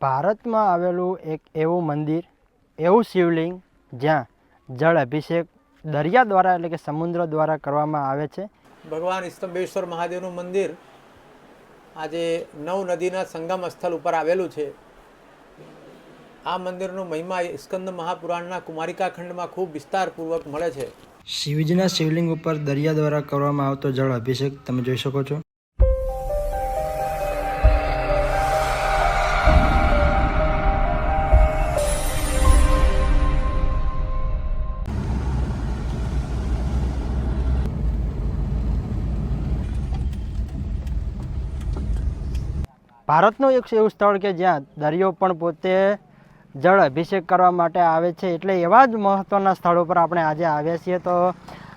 ભારતમાં આવેલું એક એવું મંદિર એવું શિવલિંગ જ્યાં જળ અભિષેક દરિયા દ્વારા એટલે કે સમુદ્ર દ્વારા કરવામાં આવે છે. ભગવાન સ્તંભેશ્વર મહાદેવનું મંદિર આજે નવ નદીના સંગમ સ્થળ ઉપર આવેલું છે. આ મંદિરનો મહિમા સ્કંદ મહાપુરાણના કુમારિકા ખંડમાં ખૂબ વિસ્તારપૂર્વક મળે છે. શિવજીના શિવલિંગ ઉપર દરિયા દ્વારા કરવામાં આવતો જળ અભિષેક તમે જોઈ શકો છો. ભારતનું એક એવું સ્થળ કે જ્યાં દરિયો પણ પોતે જળ અભિષેક કરવા માટે આવે છે એટલે એવા જ મહત્ત્વના સ્થળો પર આપણે આજે આવ્યા છીએ. તો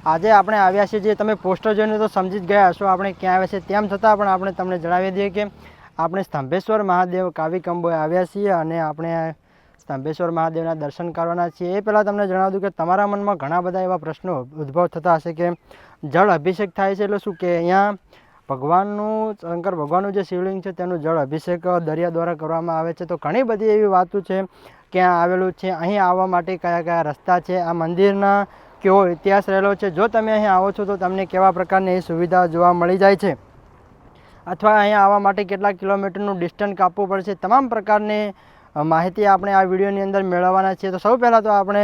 આજે આપણે આવ્યા છીએ જે તમે પોસ્ટર જોઈને તો સમજી જ ગયા હશો આપણે ક્યાં આવ્યા છીએ તેમ છતાં પણ આપણે તમને જણાવી દઈએ કે આપણે સ્તંભેશ્વર મહાદેવ કાવિકંબોએ આવ્યા છીએ અને આપણે સ્તંભેશ્વર મહાદેવના દર્શન કરવાના છીએ. એ પહેલાં તમને જણાવી દઉં કે તમારા મનમાં ઘણા બધા એવા પ્રશ્નો ઉદ્ભવ થતા હશે કે જળ અભિષેક થાય છે એટલે શું કે અહીંયા ભગવાનનું, શંકર ભગવાનનું જે શિવલિંગ છે, તેનું જળ અભિષેક દરિયા દ્વારા કરવામાં આવે છે. તો ઘણી બધી એવી વાતો છે, ક્યાં આવેલું છે, અહીં આવવા માટે કયા કયા રસ્તા છે, આ મંદિરના કેવો ઇતિહાસ રહેલો છે. જો તમે અહીં આવો છો, તો તમને કેવા પ્રકારની એ સુવિધા જોવા મળી જાય છે? અથવા અહીં આવવા માટે કેટલા કિલોમીટરનું ડિસ્ટન્સ કાપવું પડશે? તમામ પ્રકારની માહિતી આપણે આ વિડીયોની અંદર મેળવવાના છીએ. તો સૌ પહેલાં તો આપણે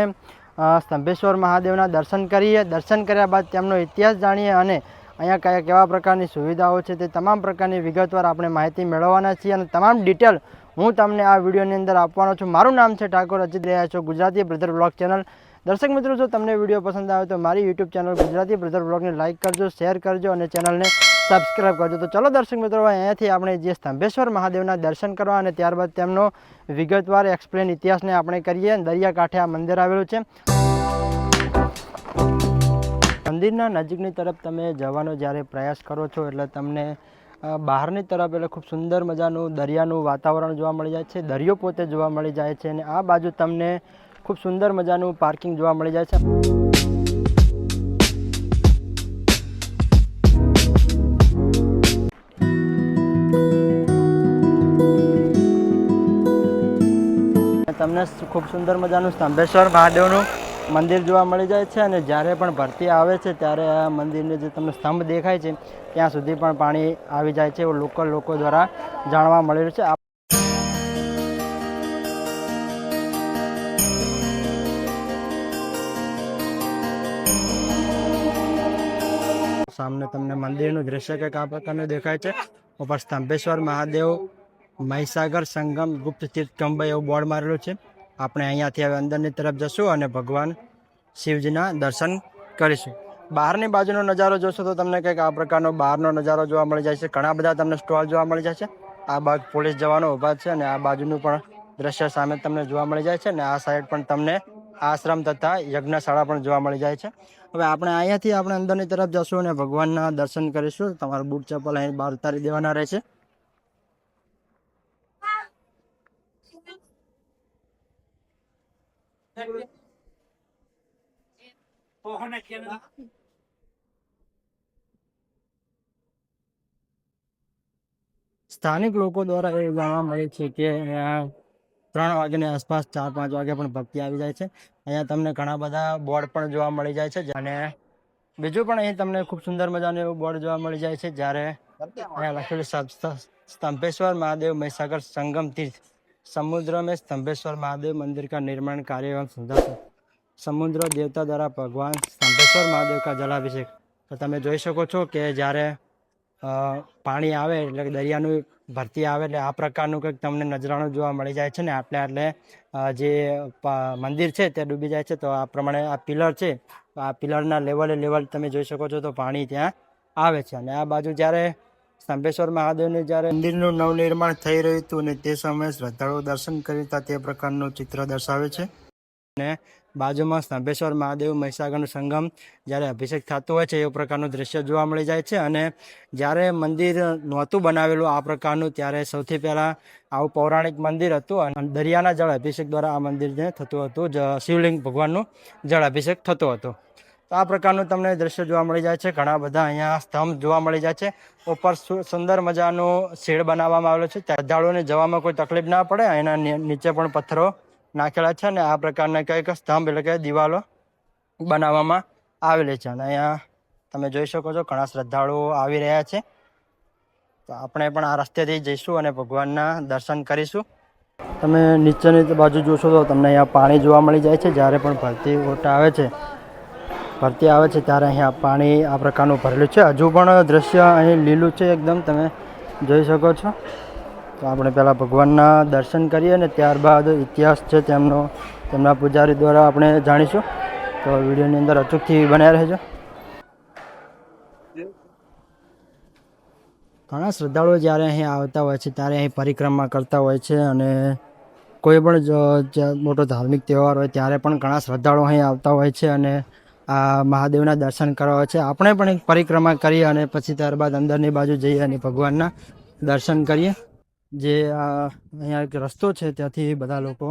સ્તંભેશ્વર મહાદેવના દર્શન કરીએ. દર્શન કર્યા બાદ તેમનો ઇતિહાસ જાણીએ અને અહીંયા કયા કેવા પ્રકારની સુવિધાઓ છે તે તમામ પ્રકારની વિગતવાર આપણે માહિતી મેળવવાના છીએ અને તમામ ડિટેલ હું તમને આ વિડીયોની અંદર આપવાનો છું. મારું નામ છે ઠાકોર અજીત રહ્યા છો ગુજરાતી બ્રધર બ્લોગ ચેનલ. દર્શક મિત્રો, જો તમને વીડિયો પસંદ આવે તો મારી યુટ્યુબ ચેનલ ગુજરાતી બ્રધર બ્લોગને લાઇક કરજો, શેર કરજો અને ચેનલને સબસ્ક્રાઈબ કરજો. તો ચલો દર્શક મિત્રો અહીંયાથી આપણે જે સ્તંભેશ્વર મહાદેવના દર્શન કરવા અને ત્યારબાદ તેમનો વિગતવાર એક્સપ્લેન ઇતિહાસને આપણે કરીએ. દરિયાકાંઠે આ મંદિર આવેલું છે. મંદિરના નજીકની તરફ તમે જવાનો જ્યારે પ્રયાસ કરો છો, એટલે તમને બહારની તરફ એટલે ખૂબ સુંદર મજાનું દરિયાનું વાતાવરણ જોવા મળી જાય છે, દરિયો પોતે જોવા મળી જાય છે અને આ બાજુ તમને ખૂબ સુંદર મજાનું પાર્કિંગ જોવા મળી જાય છે. તમને ખૂબ સુંદર મજાનું સ્તંભેશ્વર મહાદેવનું મંદિર જોવા મળી જાય છે અને જ્યારે પણ ભરતી આવે છે ત્યારે આ મંદિરને જે તમને સ્તંભ દેખાય છે, ત્યાં સુધી પણ પાણી આવી જાય છે એવું લોકલ લોકો દ્વારા જાણવા મળેલું છે. આપ- સામને તમને મંદિરનું દ્રશ્ય કંઈક આ પ્રકારનું દેખાય છે. ઉપર સ્તંભેશ્વર મહાદેવ મહીસાગર સંગમ ગુપ્ત તીર્થ કંબઈ એવું બોર્ડ મારેલું છે. આપણે અહીંયાથી હવે અંદરની તરફ જશું અને ભગવાન શિવજીના દર્શન કરીશું. બહારની બાજુનો નજારો જોશો તો તમને કંઈક આ પ્રકારનો બહારનો નજારો જોવા મળી જાય છે. ઘણા બધા તમને સ્ટોલ જોવા મળી જાય છે. આ બાજુ પોલીસ જવાનો ઊભા છે અને આ બાજુનું પણ દ્રશ્ય સામે તમને જોવા મળી જાય છે અને આ સાઈડ પણ તમને આશ્રમ તથા યજ્ઞશાળા પણ જોવા મળી જાય છે. હવે આપણે અહીંયાથી આપણે અંદરની તરફ જશું અને ભગવાનના દર્શન કરીશું. તમારું બૂટ ચપ્પલ અહીં બહાર ઉતારી દેવાના રહેશે. સ્થાનિક લોકો દ્વારા એ જાણવા મળે છે કે ત્રણ વાગ્યાની આસપાસ ચાર પાંચ વાગે પણ ભક્તિ આવી જાય છે અહીંયા તમને ઘણા બધા બોર્ડ પણ જોવા મળી જાય છે અને બીજું પણ અહીં તમને ખૂબ સુંદર મજાનું એવું બોર્ડ જોવા મળી જાય છે જ્યારે અહીંયા લખેલું સ્તંભેશ્વર મહાદેવ મહીસાગર સંગમ તીર્થ समुद्र में स्तंभेश्वर महादेव मंदिर का निर्माण कार्य एवं सुंदर સમુદ્ર દેવતા દ્વારા ભગવાન સ્તંભેશ્વર મહાદેવ કા જલાભિષેક તો તમે જોઈ શકો છો કે જ્યારે અ, પાણી આવે એટલે કે દરિયાનું ભરતી આવે એટલે આ પ્રકારનું કંઈક તમને નજરાણું જોવા મળી જાય છે ને આટલે આટલે અ, જે પ- મંદિર છે તે ડૂબી જાય છે તો આ પ્રમાણે આ પિલર છે તો આ પિલરના લેવલે લેવલ તમે જોઈ શકો છો તો પાણી ત્યાં આવે છે અને આ બાજુ જ્યારે સ્તંભેશ્વર મહાદેવનું જ્યારે મંદિરનું નવનિર્માણ થઈ રહ્યું હતું અને તે સમયે શ્રદ્ધાળુઓ દર્શન કરી હતા, તે પ્રકારનું ચિત્ર દર્શાવે છે. અને બાજુમાં સ્તંભેશ્વર મહાદેવ મહીસાગરનું સંગમ જ્યારે અભિષેક થતો હોય છે, એ પ્રકારનું દ્રશ્ય જોવા મળી જાય છે. અને જ્યારે મંદિર નહોતું બનાવેલું આ પ્રકારનું, ત્યારે સૌથી પહેલાં આવું પૌરાણિક મંદિર હતું અને દરિયાના જળ અભિષેક દ્વારા આ મંદિરને થતું હતું. શિવલિંગ ભગવાનનું જળ અભિષેક થતો હતો. તો આ પ્રકારનું તમને દ્રશ્ય જોવા મળી જાય છે. ઘણા બધા અહીંયા સ્તંભ જોવા મળી જાય છે. ઉપર સુંદર મજાનો શેડ બનાવવામાં આવેલો છે. શ્રદ્ધાળુઓને જવામાં કોઈ તકલીફ ના પડે. એના નીચે પણ પથ્થરો નાખેલા છે અને આ પ્રકારના કંઈક સ્તંભ એટલે કે દિવાલો બનાવવામાં આવેલી છે. અને અહીંયા તમે જોઈ શકો છો ઘણા શ્રદ્ધાળુઓ આવી રહ્યા છે. તો આપણે પણ આ રસ્તેથી જઈશું અને ભગવાનના દર્શન કરીશું. તમે નીચેની બાજુ જોશો તો તમને અહીંયા પાણી જોવા મળી જાય છે. જ્યારે પણ ભરતી ઓટા આવે છે ભરતી આવે છે ત્યારે અહીંયા પાણી આ પ્રકારનું ભરેલું છે. હજુ પણ દ્રશ્ય અહીં લીલું છે એકદમ, તમે જોઈ શકો છો. તો આપણે પહેલાં ભગવાનના દર્શન કરીએ અને ત્યારબાદ ઇતિહાસ છે તેમનો, તેમના પૂજારી દ્વારા આપણે જાણીશું. તો વિડીયોની અંદર અચૂકથી બન્યા રહેજો. ઘણા શ્રદ્ધાળુઓ જ્યારે અહીં આવતા હોય છે, ત્યારે અહીં પરિક્રમા કરતા હોય છે અને કોઈ પણ મોટો ધાર્મિક તહેવાર હોય, ત્યારે પણ ઘણા શ્રદ્ધાળુઓ અહીં આવતા હોય છે અને આ મહાદેવના દર્શન કરવા છે. આપણે પણ એક પરિક્રમા કરીએ અને પછી ત્યારબાદ અંદરની બાજુ જઈએ અને ભગવાનના દર્શન કરીએ. જે આ અહીંયા એક રસ્તો છે, ત્યાંથી બધા લોકો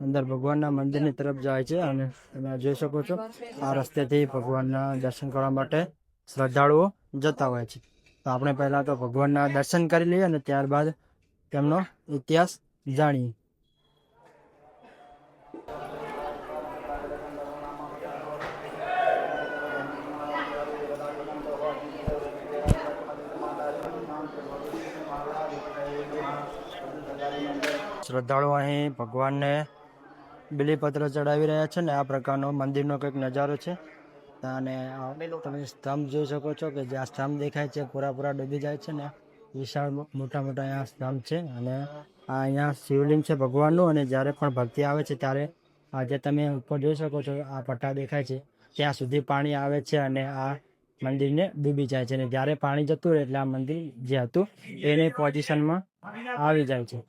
અંદર ભગવાનના મંદિરની તરફ જાય છે અને તમે જોઈ શકો છો. આ રસ્તેથી ભગવાનના દર્શન કરવા માટે શ્રદ્ધાળુઓ જતા હોય છે. તો આપણે પહેલાં તો ભગવાનના દર્શન કરી લઈએ અને ત્યારબાદ તેમનો ઇતિહાસ જાણીએ. શ્રદ્ધાળુઓ અહીં ભગવાનને બિલીપત્ર ચડાવી રહ્યા છે ને આ પ્રકારનો મંદિરનો કંઈક નજારો છે. અને તમે સ્તંભ જોઈ શકો છો કે જ્યાં સ્તંભ દેખાય છે પૂરા પૂરા ડૂબી જાય છે ને વિશાળ મોટા મોટા અહીંયા સ્તંભ છે. અને આ અહીંયા શિવલિંગ છે ભગવાનનું અને જ્યારે પણ ભક્તિ આવે છે ત્યારે આ જે તમે ઉપર જોઈ શકો છો આ પટ્ટા દેખાય છે. ત્યાં સુધી પાણી આવે છે અને આ મંદિરને ડૂબી જાય છે. અને જ્યારે પાણી જતું રહે એટલે આ મંદિર જે હતું એની પોઝિશનમાં આવી જાય છે.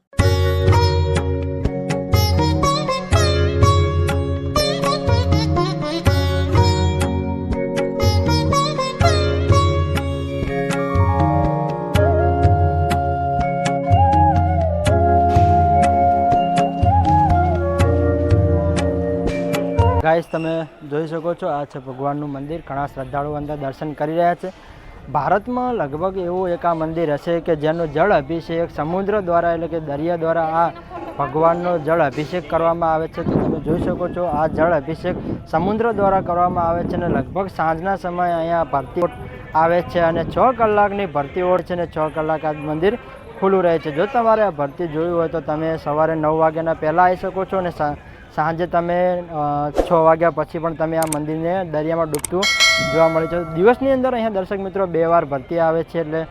તમે જોઈ શકો છો, આ છે ભગવાનનું મંદિર. ઘણા શ્રદ્ધાળુઓ અંદર દર્શન કરી રહ્યા છે. ભારતમાં લગભગ એવું એક આ મંદિર હશે કે જેનો જળ અભિષેક સમુદ્ર દ્વારા એટલે કે દરિયા દ્વારા આ ભગવાનનો જળ અભિષેક કરવામાં આવે છે. તો તમે જોઈ શકો છો, આ જળ અભિષેક સમુદ્ર દ્વારા કરવામાં આવે છે અને લગભગ સાંજના સમયે અહીંયા ભરતી આવે છે અને છ કલાકની ભરતી ઓળ છે અને છ કલાક આ મંદિર ખુલ્લું રહે છે. જો તમારે આ ભરતી જોયું હોય તો તમે સવારે નવ વાગ્યાના પહેલાં આવી શકો છો અને સાંજે તમે છ વાગ્યા પછી પણ તમે આ મંદિરને દરિયામાં ડૂબતું જોવા મળે છે. દિવસની અંદર અહીંયા દર્શક મિત્રો બે વાર ભરતી આવે છે એટલે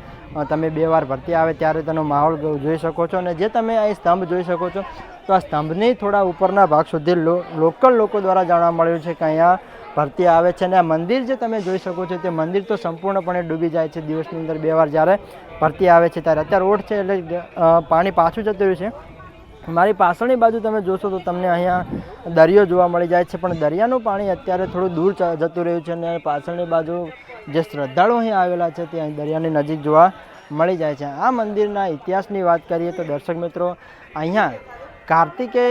તમે બે વાર ભરતી આવે ત્યારે તેનો માહોલ જોઈ શકો છો. અને જે તમે અહીં સ્તંભ જોઈ શકો છો, તો આ સ્તંભની થોડા ઉપરના ભાગ સુધી લોકલ લોકો દ્વારા જાણવા મળ્યું છે કે અહીંયા ભરતી આવે છે. અને આ મંદિર જે તમે જોઈ શકો છો, તે મંદિર તો સંપૂર્ણપણે ડૂબી જાય છે દિવસની અંદર બે વાર જ્યારે ભરતી આવે છે ત્યારે. અત્યારે રોડ છે એટલે પાણી પાછું જતું રહ્યું છે. મારી પાછળની બાજુ તમે જોશો તો તમને અહીંયા દરિયો જોવા મળી જાય છે, પણ દરિયાનું પાણી અત્યારે થોડું દૂર જતું રહ્યું છે અને પાછળની બાજુ જે શ્રદ્ધાળુઓ અહીં આવેલા છે તે અહીં દરિયાની નજીક જોવા મળી જાય છે. આ મંદિરના ઇતિહાસની વાત કરીએ તો દર્શક મિત્રો, અહીંયા કાર્તિકે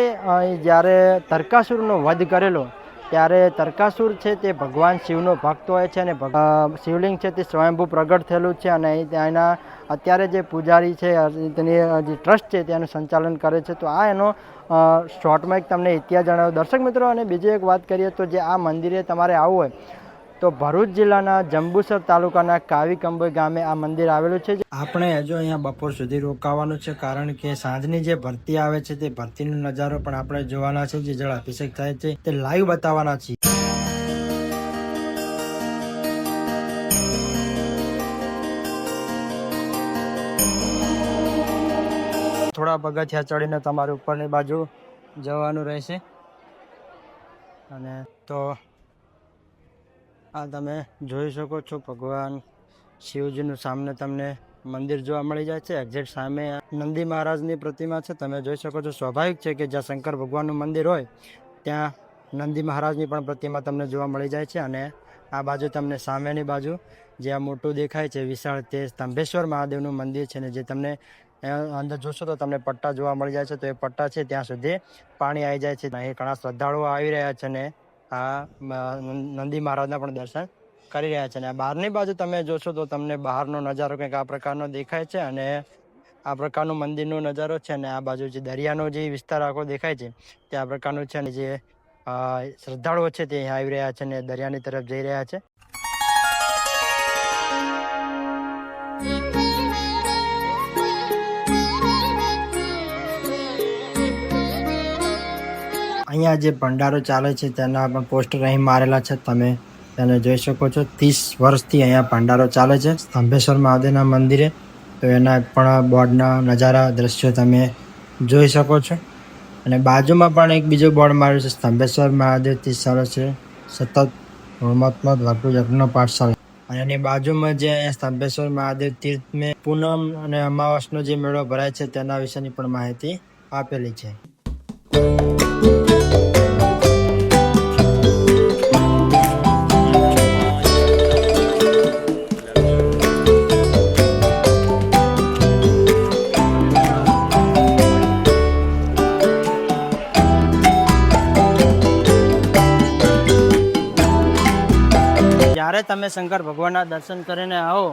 જ્યારે તરકાસુરનો વધ કરેલો ત્યારે તરકાસુર છે તે ભગવાન શિવનો ભક્ત હોય છે અને શિવલિંગ છે તે સ્વયંભૂ પ્રગટ થયેલું છે અને એના અત્યારે જે પૂજારી છે તેની જે ટ્રસ્ટ છે તેનું સંચાલન કરે છે. તો આ એનો શોર્ટમાં એક તમને ઇતિહાસ જણાવ્યો દર્શક મિત્રો, અને બીજી એક વાત કરીએ તો જે આ મંદિરે તમારે આવવું હોય તો ભરૂચ જિલ્લાના જંબુસર તાલુકાના કાવી કંબોઈ ગામે આ મંદિર આવેલું છે આપણે હજુ અહીંયા બપોર સુધી રોકાવાનું છે, કારણ કે સાંજની જે ભરતી આવે છે તે ભરતીનો નજારો પણ આપણે જોવાના છે, જે જળ અભિષેક થાય છે, તે લાઈવ બતાવવાના છીએ. થોડા પગથિયા ચડીને તમારે ઉપરની બાજુ જવાનું રહેશે. અને તો આ તમે જોઈ શકો છો, ભગવાન શિવજીનું સામે તમને મંદિર જોવા મળી જાય છે. એક્ઝેક્ટ સામે નંદી મહારાજની પ્રતિમા છે. તમે જોઈ શકો છો, સ્વાભાવિક છે કે જ્યાં શંકર ભગવાનનું મંદિર હોય, ત્યાં નંદી મહારાજની પણ પ્રતિમા તમને જોવા મળી જાય છે અને આ બાજુ તમને સામેની બાજુ જે આ મોટું દેખાય છે, વિશાળ તે સ્તંભેશ્વર મહાદેવનું મંદિર છે ને જે તમને અંદર જોશો તો તમને પટ્ટા જોવા મળી જાય છે. તો એ પટ્ટા છે, ત્યાં સુધી પાણી આવી જાય છે. અહીં ઘણા શ્રદ્ધાળુઓ આવી રહ્યા છે ને આ નંદી મહારાજના પણ દર્શન કરી રહ્યા છે. અને બહારની બાજુ તમે જોશો તો તમને બહારનો નજારો કંઈક આ પ્રકારનો દેખાય છે અને આ પ્રકારનું મંદિરનો નજારો છે અને આ બાજુ જે દરિયાનો જે વિસ્તાર આખો દેખાય છે, તે આ પ્રકારનું છે અને જે શ્રદ્ધાળુઓ છે તે આવી રહ્યા છે અને દરિયાની તરફ જઈ રહ્યા છે. અહીંયા જે ભંડારો ચાલે છે, તેના પણ પોસ્ટર અહીં મારેલા છે. તમે તેને જોઈ શકો છો. ત્રીસ વર્ષથી અહીંયા ભંડારો ચાલે છે. સ્તંભેશ્વર મહાદેવના મંદિરે. તો એના પણ બોર્ડના નજારા દ્રશ્યો તમે જોઈ શકો છો. અને બાજુમાં પણ એક બીજો બોર્ડ માર્યું છે. સ્તંભેશ્વર મહાદેવ વર્ષ છે. સતત હોમાત્મક લઘુ યજ્ઞ પાઠશાળા. અને એની બાજુમાં જે સ્તંભેશ્વર મહાદેવ તીર્થ મેં પૂનમ અને અમાવાસનો જે મેળો ભરાય છે, તેના વિશેની પણ માહિતી આપેલી છે. તમે શંકર ભગવાનના દર્શન કરીને આવો,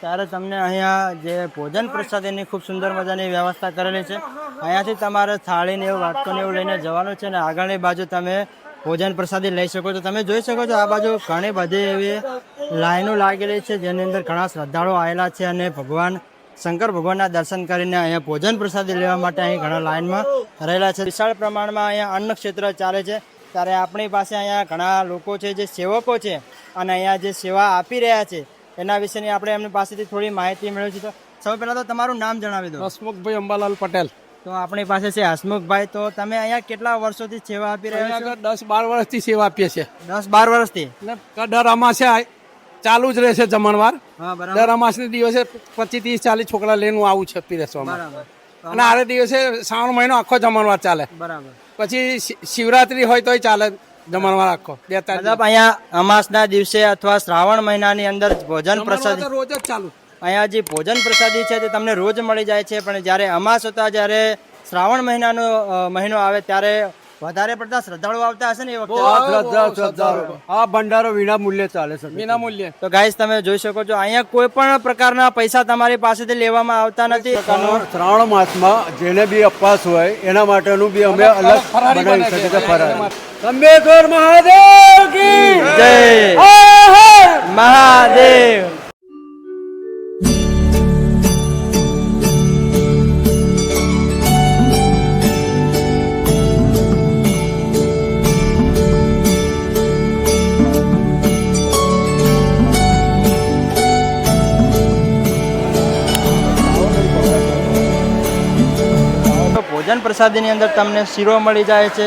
ત્યારે તમને અહીંયા જે ભોજન પ્રસાદીની ખૂબ સુંદર મજાની વ્યવસ્થા કરેલી છે. અહીંયાથી તમારે થાળીને એવું, વાટકોને એવું લઈને જવાનું છે અને આગળની બાજુ તમે ભોજન પ્રસાદી લઈ શકો છો. તમે જોઈ શકો છો આ બાજુ ઘણી બધી એવી લાઈનો લાગેલી છે, જેની અંદર ઘણા શ્રદ્ધાળુઓ આવેલા છે અને ભગવાન શંકર ભગવાનના દર્શન કરીને અહીંયા ભોજન પ્રસાદી લેવા માટે અહીં ઘણા લાઈનમાં રહેલા છે. વિશાળ પ્રમાણમાં અહીંયા અન્ન ક્ષેત્ર ચાલે છે. ત્યારે આપણી પાસે અહીંયા ઘણા લોકો છે જે સેવકો છે. અને અહીંયા જે સેવા આપી રહ્યા છે એના વિશેની આપણે એમની પાસેથી થોડી માહિતી મેળવી છે. તો સૌ પહેલાં તો તમારું નામ જણાવી દો. હસમુખભાઈ અંબાલાલ પટેલ. તો આપણી પાસે છે હસમુખભાઈ. તો તમે અહીંયા કેટલા વર્ષોથી સેવા આપી રહ્યા છો? દસ બાર વર્ષથી સેવા આપીએ છીએ. દસ બાર વર્ષથી? દર અમાસે ચાલુ જ રહેશે જમણવાર. દર અમાસને દિવસે પચીસ ત્રીસ ચાલીસ છોકરા લઈને આવું છે પીરસવામાં અને આરે દિવસે શ્રાવણ મહિનો આખો જમણવાર ચાલે. બરાબર. પછી શિવરાત્રી હોય તોય ચાલે. જમણવાર આખો બે મતલબ અહીંયા અમાસના દિવસે અથવા શ્રાવણ મહિનાની અંદર ભોજન પ્રસાદ પ્રસાદી રોજ જ ચાલુ. અહીંયા જે ભોજન પ્રસાદી છે તે તમને રોજ મળી જાય છે પણ જ્યારે અમાસ હતા જ્યારે શ્રાવણ મહિનાનો મહિનો આવે ત્યારે વધારે પડતા શ્રદ્ધાળુ આવતા હશે ને એ વખતે? આ ભંડારો વિના મૂલ્યે ચાલે છે. વિના મૂલ્યે. તો ગાઈસ તમે જોઈ શકો છો અહીંયા કોઈ પણ પ્રકારના પૈસા તમારી પાસેથી લેવામાં આવતા નથી. શ્રાવણ માસમાં જેને બી અપવાસ હોય એના માટેનું બી અમે અલગ બનાવી શકીએ છીએ અંબેશ્વર મહાદેવ કી જય. મહાદેવ. ભોજન પ્રસાદીની અંદર તમને શીરો મળી જાય છે,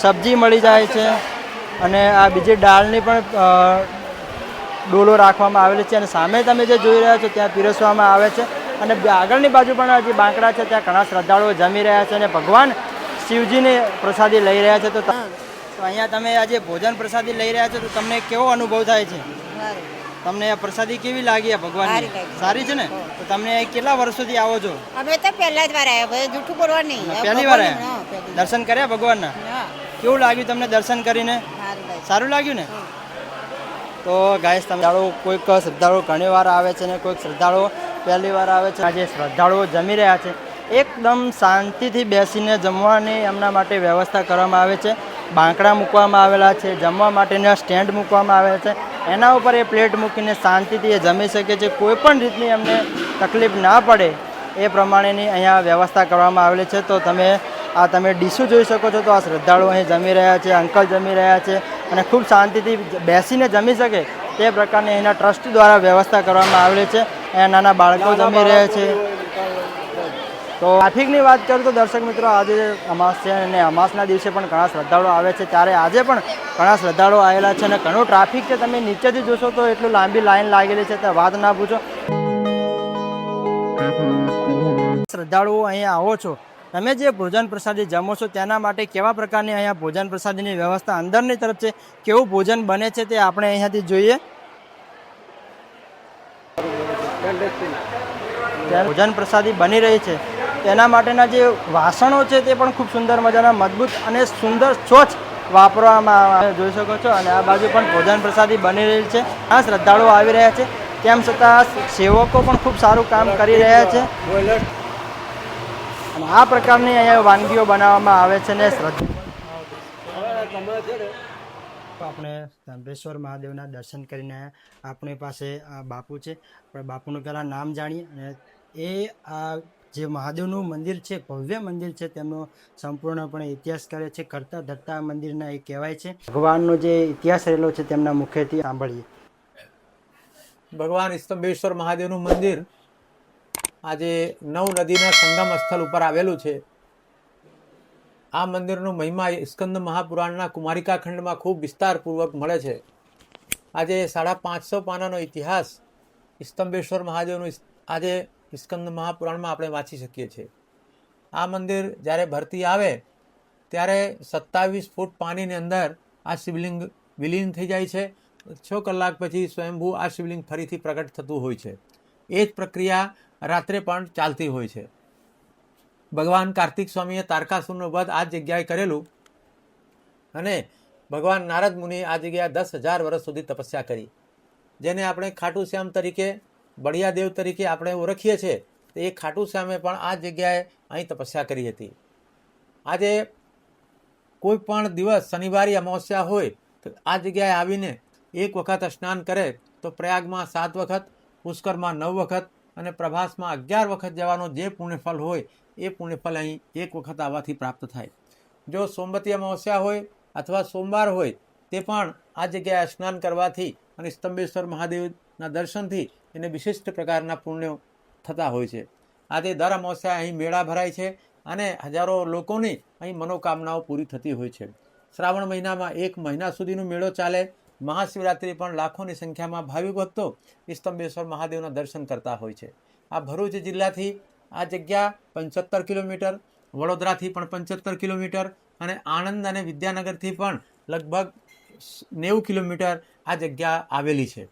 સબ્જી મળી જાય છે અને આ બીજી દાળની પણ ડોલો રાખવામાં આવેલી છે અને સામે તમે જે જોઈ રહ્યા છો ત્યાં પીરસવામાં આવે છે અને આગળની બાજુ પણ હજી બાંકડા છે, ત્યાં ઘણા શ્રદ્ધાળુઓ જમી રહ્યા છે અને ભગવાન શિવજીની પ્રસાદી લઈ રહ્યા છે. તો અહીંયા તમે આજે ભોજન પ્રસાદી લઈ રહ્યા છો, તો તમને કેવો અનુભવ થાય છે? તમને આ પ્રસાદી કેવી લાગી આ ભગવાન સારી છે ને? તો તમને કેટલા વર્ષોથી આવો છો? અમે તો પહેલા જ વાર આવ્યા ભાઈ જૂઠું બોલવા નહીં પહેલી વાર પહેલી. દર્શન કર્યા ભગવાનના? કેવું લાગ્યું તમને દર્શન કરીને? સારું લાગ્યું. ને? તો ગાઈસ તમે શ્રદ્ધાળુઓ કોઈક શ્રદ્ધાળુઓ ઘણી વાર આવે છે ને કોઈક શ્રદ્ધાળુઓ પહેલી વાર આવે છે. આજે શ્રદ્ધાળુઓ જમી રહ્યા છે. એકદમ શાંતિથી બેસીને જમવાની એમના માટે વ્યવસ્થા કરવામાં આવે છે. બાંકડા મૂકવામાં આવેલા છે. જમવા માટેના સ્ટેન્ડ મૂકવામાં આવે છે. એના ઉપર એ પ્લેટ મૂકીને શાંતિથી એ જમી શકે છે. કોઈ પણ રીતની એમને તકલીફ ના પડે એ પ્રમાણેની અહીંયા વ્યવસ્થા કરવામાં આવેલી છે. તો તમે આ તમે ડીશું જોઈ શકો છો. તો આ શ્રદ્ધાળુઓ અહીં જમી રહ્યા છે અંકલ જમી રહ્યા છે અને ખૂબ શાંતિથી બેસીને જમી શકે તે પ્રકારની અહીંના ટ્રસ્ટ દ્વારા વ્યવસ્થા કરવામાં આવેલી છે. અહીંયા નાના બાળકો જમી રહ્યા છે. તો ટ્રાફિકની વાત કરું તો દર્શક મિત્રો, આજે અમાસ છે અને અમાસના દિવસે પણ ઘણા શ્રદ્ધાળુઓ આવે છે. ત્યારે આજે પણ ઘણા શ્રદ્ધાળુઓ આવેલા છે અને ઘણું ટ્રાફિક છે. તમે નીચેથી જોશો તો એટલું લાંબી લાઈન લાગેલી છે. તો વાત ના પૂછો. શ્રદ્ધાળુઓ અહીંયા આવો છો. તમે જે ભોજન પ્રસાદી જમો છો, તેના માટે કેવા પ્રકારની અહીંયા ભોજન પ્રસાદીની વ્યવસ્થા અંદરની તરફ છે? કેવું ભોજન બને છે તે આપણે અહીંયાથી જોઈએ. ભોજન પ્રસાદી બની રહી છે. તેના માટેના જે વાસણો છે તે પણ ખૂબ સુંદર મજાના, મજબૂત અને સુંદર સ્વચ્છ વાપરવામાં જોઈ શકો છો, અને આ બાજુ પણ ભોજન પ્રસાદી બની રહેલ છે. આ શ્રદ્ધાળુઓ આવી રહ્યા છે. તેમ છતાં સેવકો પણ ખૂબ સારું કામ કરી રહ્યા છે. આ પ્રકારની અહીંયા વાનગીઓ બનાવવામાં આવે છે ને શ્રદ્ધા. આપણે ત્રંબેશ્વર મહાદેવના દર્શન કરીને આપણી પાસે બાપુ છે. આપણે બાપુનું પહેલાં નામ જાણીએ અને એ આ જે મહાદેવનું મંદિર છે, ભવ્ય મંદિર છે, તેમનો સંપૂર્ણપણે ઇતિહાસ કરે છે, કરતા ધરતા મંદિરના એ કહેવાય છે. ભગવાનનો જે ઇતિહાસ રહેલો છે, તેમના મુખેથી સાંભળીએ. ભગવાન સ્તંભેશ્વર મહાદેવનું મંદિર આજે નવ નદીના સંગમ સ્થળ ઉપર આવેલું છે. આ મંદિરનો મહિમા સ્કંદ મહાપુરાણના કુમારિકા ખંડમાં ખૂબ વિસ્તારપૂર્વક મળે છે. આજે સાડા પાંચસો પાનાનો ઇતિહાસ સ્તંભેશ્વર મહાદેવનું આજે સ્કંદ મહાપુરાણમાં આપણે વાંચી શકીએ છીએ. આ મંદિર જ્યારે ભરતી આવે, ત્યારે સત્તાવીસ ફૂટ પાણીની અંદર આ શિવલિંગ વિલીન થઈ જાય છે. છ કલાક પછી સ્વયંભૂ આ શિવલિંગ ફરીથી પ્રગટ થતું હોય છે. એ જ પ્રક્રિયા રાત્રે પણ ચાલતી હોય છે. ભગવાન કાર્તિક સ્વામીએ તારકાસુરનો વધ આ જગ્યાએ કરેલું અને ભગવાન નારદ મુનિએ આ જગ્યાએ દસ હજાર વર્ષ સુધી તપસ્યા કરી, જેને આપણે ખાટુ શ્યામ તરીકે બળિયા દેવ તરીકે આપણે ઓળખીએ છીએ, તો એ ખાટુ શ્યામે પણ આ જગ્યાએ અહીં તપસ્યા કરી હતી. આજે કોઈ પણ દિવસ શનિવારે અમાવસ્યા હોય, તો આ જગ્યાએ આવીને એક વખત સ્નાન કરે, તો પ્રયાગમાં સાત વખત, પુષ્કરમાં નવ વખત અને પ્રભાસમાં અગિયાર વખત જવાનો જે પુણ્યફળ હોય, એ પુણ્યફળ અહીં એક વખત આવવાથી પ્રાપ્ત થાય. જો સોમવતી અમાવસ્યા હોય અથવા સોમવાર હોય, તે પણ આ જગ્યાએ સ્નાન કરવાથી અને સ્તંભેશ્વર મહાદેવના દર્શનથી એને વિશિષ્ટ પ્રકારના પુણ્યો થતા હોય છે. આજે દર અમાવસ્યા અહીં મેળા ભરાય છે અને હજારો લોકોની અહીં મનોકામનાઓ પૂરી થતી હોય છે. શ્રાવણ મહિનામાં એક મહિના સુધીનો મેળો ચાલે. મહાશિવરાત્રિ પણ લાખોની સંખ્યામાં ભાવિક ભક્તો સ્તંભેશ્વર મહાદેવના દર્શન કરતા હોય છે. આ ભરૂચ જિલ્લાથી આ જગ્યા પંચોતેર કિલોમીટર, વડોદરાથી પણ પંચોતેર કિલોમીટર અને આણંદ અને વિદ્યાનગરથી પણ લગભગ નેવું કિલોમીટર આ જગ્યા આવેલી છે.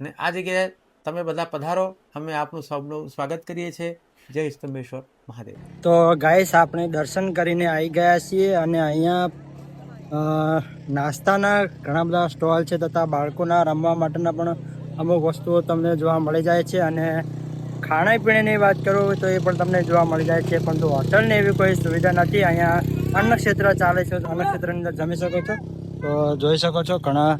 અને આ જગ્યાએ તમે બધા પધારો. અમે આપનું સૌનું સ્વાગત કરીએ છીએ. જય સ્તંભેશ્વર મહાદેવ. તો ગાઈસ, આપણે દર્શન કરીને આવી ગયા છીએ અને અહીંયા નાસ્તાના ઘણા બધા સ્ટોલ છે તથા બાળકોના રમવા માટેના પણ અમુક વસ્તુઓ તમને જોવા મળી જાય છે અને ખાણીપીણીની વાત કરું તો એ પણ તમને જોવા મળી જાય છે, પરંતુ હોટલની એવી કોઈ સુવિધા નથી. અહીંયા અન્ન ક્ષેત્ર ચાલે છે તો અન્ન ક્ષેત્રની અંદર જમી શકો છો. તો જોઈ શકો છો, ઘણા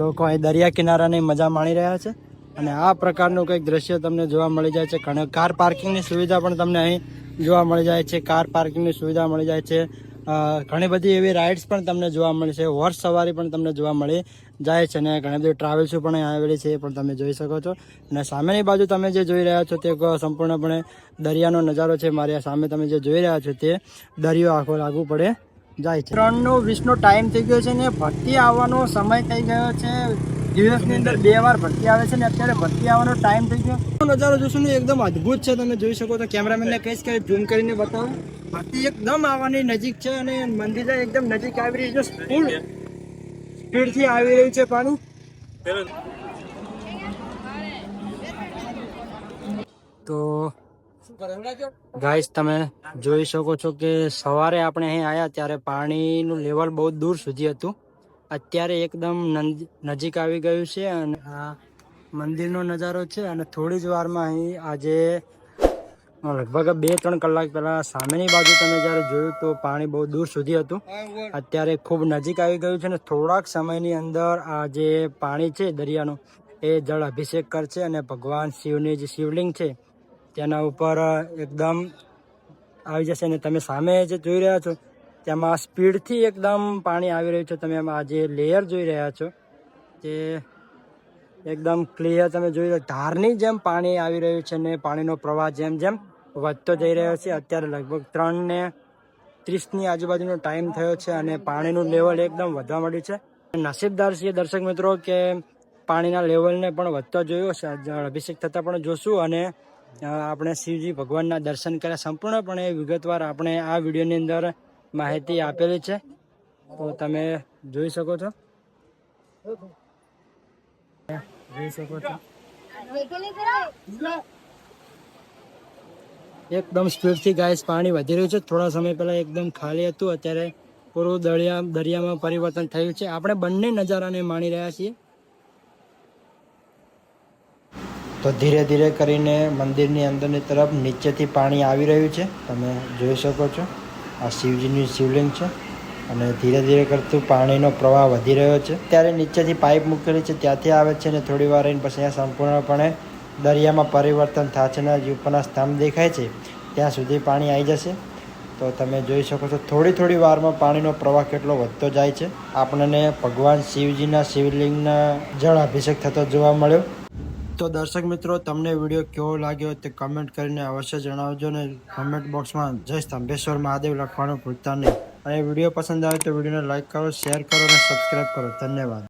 લોકો અહીં દરિયા કિનારાની મજા માણી રહ્યા છે. અને આ પ્રકારનું કંઈક દ્રશ્ય તમને જોવા મળી જાય છે. ઘણા કાર પાર્કિંગની સુવિધા પણ તમને અહીં જોવા મળી જાય છે. કાર પાર્કિંગની સુવિધા મળી જાય છે. ઘણી બધી એવી રાઇડ્સ પણ તમને જોવા મળે છે. હોર્સ સવારી પણ તમને જોવા મળી જાય છે અને ઘણી બધી ટ્રાવેલ્સો પણ આવેલી છે એ પણ તમે જોઈ શકો છો. અને સામેની બાજુ તમે જે જોઈ રહ્યા છો તે સંપૂર્ણપણે દરિયાનો નજારો છે. મારી સામે તમે જે જોઈ રહ્યા છો તે દરિયો આખો લાગુ પડે જાય છે. ત્રણનો વીસનો ટાઈમ થઈ ગયો છે ને ભરતી આવવાનો સમય થઈ ગયો છે. દિવસની અંદર બે વાર ભરતી આવે છે ને અત્યારે ભરતી આવવાનો ટાઈમ થઈ ગયો. નજારો જોશો ને એકદમ અદ્ભુત છે. તમે જોઈ શકો તો કેમેરામેનને કહીશ કે ઝૂમ કરીને બતાવો. ભરતી એકદમ આવવાની નજીક છે અને મંદિર એકદમ નજીક આવી રહી છે. સ્પીડ સ્પીડથી આવી રહ્યું છે પાણી. તો ગાઈસ, તમે જોઈ શકો છો કે સવારે આપણે અહીં આવ્યા ત્યારે પાણીનું લેવલ બહુ દૂર સુધી હતું. અત્યારે એકદમ નજીક આવી ગયું છે અને આ મંદિરનો નજારો છે અને થોડી જ વારમાં અહીં આજે લગભગ બે, ત્રણ કલાક પહેલા સામેની બાજુ તમે જ્યારે જોયું તો પાણી બહુ દૂર સુધી હતું. અત્યારે ખૂબ નજીક આવી ગયું છે અને થોડાક સમયની અંદર આ જે પાણી છે દરિયાનું, એ જળ અભિષેક કરશે અને ભગવાન શિવની જે શિવલિંગ છે, તેના ઉપર એકદમ આવી જશે અને તમે સામે જે જોઈ રહ્યા છો તેમાં સ્પીડથી એકદમ પાણી આવી રહ્યું છે. તમે એમાં જે લેયર જોઈ રહ્યા છો તે એકદમ ક્લિયર તમે જોઈ રહ્યા ધારની જેમ પાણી આવી રહ્યું છે ને પાણીનો પ્રવાહ જેમ જેમ વધતો જઈ રહ્યો છે. અત્યારે લગભગ ત્રણ ને ત્રીસની આજુબાજુનો ટાઈમ થયો છે અને પાણીનું લેવલ એકદમ વધવા માંડ્યું છે. નસીબદાર છીએ દર્શક મિત્રો કે પાણીના લેવલને પણ વધતો જોયો છે. અભિષેક થતાં પણ જોશું અને આપણે શિવજી ભગવાનના દર્શન કર્યા. સંપૂર્ણપણે વિગતવાર આપણે આ વિડીયોની અંદર માહિતી આપેલી છે, તો તમે જોઈ શકો છો. જોઈ શકો છો. એકદમ સ્પીડથી ગાય પાણી વધી રહ્યું છે. થોડા સમય પહેલાં એકદમ ખાલી હતું, અત્યારે પૂરું દરિયા, દરિયામાં પરિવર્તન થયું છે. આપણે બંને નજારાને માણી રહ્યા છીએ. તો ધીરે ધીરે કરીને મંદિરની અંદરની તરફ નીચેથી પાણી આવી રહ્યું છે. તમે જોઈ શકો છો. આ શિવજીનું શિવલિંગ છે અને ધીરે ધીરે કરતું પાણીનો પ્રવાહ વધી રહ્યો છે. ત્યારે નીચેથી પાઇપ મૂકેલી છે, ત્યાંથી આવે છે અને થોડી વાર રહીને પછી અહીંયા સંપૂર્ણપણે દરિયામાં પરિવર્તન થાય છે જે ઉપરના સ્તંભ દેખાય છે, ત્યાં સુધી પાણી આવી જશે. તો તમે જોઈ શકો છો, થોડી થોડી વારમાં પાણીનો પ્રવાહ કેટલો વધતો જાય છે. આપણને ભગવાન શિવજીના શિવલિંગના જળ અભિષેક થતો જોવા મળ્યો. તો દર્શક મિત્રો, તમને વીડિયો કેવો લાગ્યો તે કમેન્ટ કરીને અવશ્ય જણાવજો ને કમેન્ટ બોક્સમાં જય સ્તંભેશ્વર મહાદેવ લખવાનું ભૂલતા નહીં. અને વીડિયો પસંદ આવે તો વિડીયોને લાઈક કરો શેર કરો અને સબસ્ક્રાઈબ કરો. ધન્યવાદ.